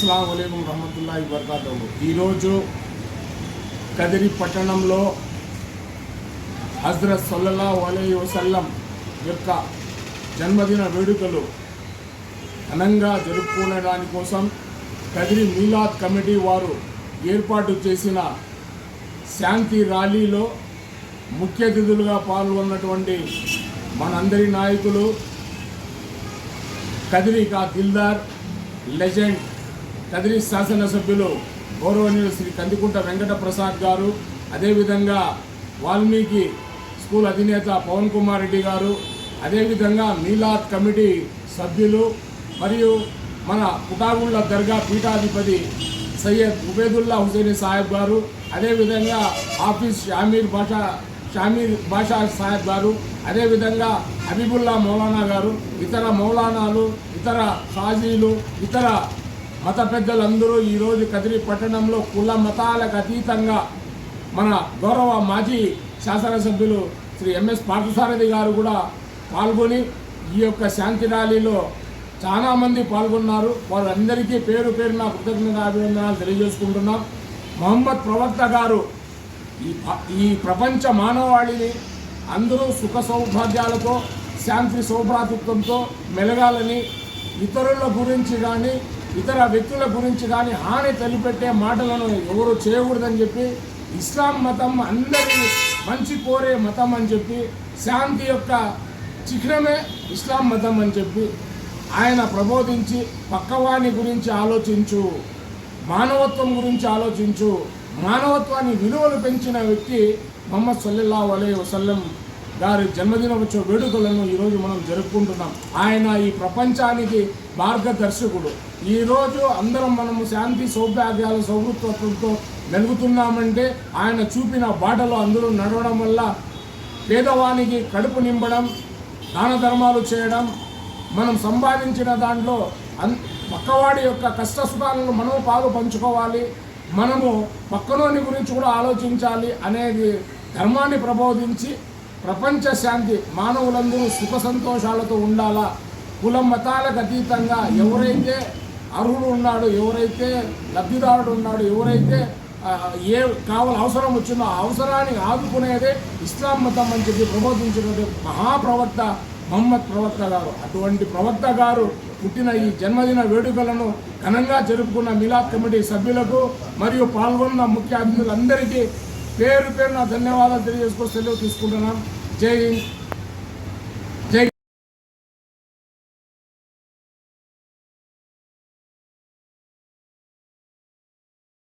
అస్సలం వలైకుం రహమతుల్లా వబర్కాతుహు. ఈరోజు కదిరి పట్టణంలో హజ్రత్ సొల్లలా అలై వసల్లం యొక్క జన్మదిన వేడుకలు ఘనంగా జరుపుకునే కోసం కదిరి మీలాద్ కమిటీ వారు ఏర్పాటు చేసిన శాంతి ర్యాలీలో ముఖ్య అతిథులుగా పాల్గొన్నటువంటి మనందరి నాయకులు కదిరికా దిల్దార్ లెజెండ్ కదిరి శాసనసభ్యులు గౌరవనీయులు శ్రీ కందికుంట వెంకట ప్రసాద్ గారు అదేవిధంగా వాల్మీకి స్కూల్ అధినేత పవన్ కుమార్ రెడ్డి గారు అదేవిధంగా మీలాద్ కమిటీ సభ్యులు మరియు మన పుటాగుళ్ళ దర్గా పీఠాధిపతి సయ్యద్ ఉబేదుల్లా హుసేని సాహెబ్ గారు అదేవిధంగా ఆఫీస్ షామీర్ బాషా షామీర్ బాషా సాహెబ్ గారు అదేవిధంగా హబీబుల్లా మౌలానా గారు ఇతర మౌలానాలు ఇతర ఖాజీలు ఇతర మత పెద్దలందరూ ఈరోజు కదిరి పట్టణంలో కుల మతాలకు అతీతంగా మన గౌరవ మాజీ శాసనసభ్యులు శ్రీ ఎంఎస్ పార్థసారథి గారు కూడా పాల్గొని ఈ యొక్క శాంతి ర్యాలీలో చాలామంది పాల్గొన్నారు. వారందరికీ పేరు పేరున కృతజ్ఞత అభినందనాలు తెలియజేసుకుంటున్నాం. మహమ్మద్ ప్రవక్త గారు ఈ ఈ ప్రపంచ మానవాళిని అందరూ సుఖ సౌభాగ్యాలతో శాంతి సౌభ్రాతృత్వంతో మెలగాలని ఇతరుల గురించి కానీ ఇతర వ్యక్తుల గురించి కానీ హాని తెలిపెట్టే మాటలను ఎవరు చేయకూడదని చెప్పి ఇస్లాం మతం అందరి మంచి కోరే మతం అని చెప్పి శాంతి యొక్క చిహ్నమే ఇస్లాం మతం అని చెప్పి ఆయన ప్రబోధించి పక్కవాణి గురించి ఆలోచించు మానవత్వం గురించి ఆలోచించు మానవత్వాన్ని విలువలు పెంచిన వ్యక్తి మొహమ్మద్ సల్లల్లా అలై వసల్లం. గారి జన్మదినోత్సవ వేడుకలను ఈరోజు మనం జరుపుకుంటున్నాం. ఆయన ఈ ప్రపంచానికి మార్గదర్శకుడు. ఈరోజు అందరం మనము శాంతి సౌభాగ్యాల సౌహృత్వంతో మెలుగుతున్నామంటే ఆయన చూపిన బాటలో అందరూ నడవడం వల్ల పేదవానికి కడుపు నింపడం దాన ధర్మాలు చేయడం మనం సంపాదించిన దాంట్లో అన్ పక్కవాడి యొక్క కష్ట సుఖాలను మనము పాలు పంచుకోవాలి మనము పక్కలోని గురించి కూడా ఆలోచించాలి అనేది ధర్మాన్ని ప్రబోధించి ప్రపంచ శాంతి మానవులందరూ సుఖ సంతోషాలతో ఉండాలా? కులం మతాలకు అతీతంగా ఎవరైతే అర్హుడు ఉన్నాడు ఎవరైతే లబ్ధిదారుడు ఉన్నాడు ఎవరైతే ఏ కావాల అవసరం వచ్చిందో ఆ అవసరాన్ని ఆదుకునేదే ఇస్లాం మతం అని చెప్పి ప్రబోధించినటువంటి మహాప్రవక్త మహమ్మద్ ప్రవక్త గారు. అటువంటి ప్రవక్త గారు పుట్టిన ఈ జన్మదిన వేడుకలను ఘనంగా జరుపుకున్న మిలాద్ కమిటీ సభ్యులకు మరియు పాల్గొన్న ముఖ్య అతిథులందరికీ పేరు పేరు నా ధన్యవాదాలు తెలియజేసుకొని సెలవు తీసుకుంటున్నాం. జై హింద్.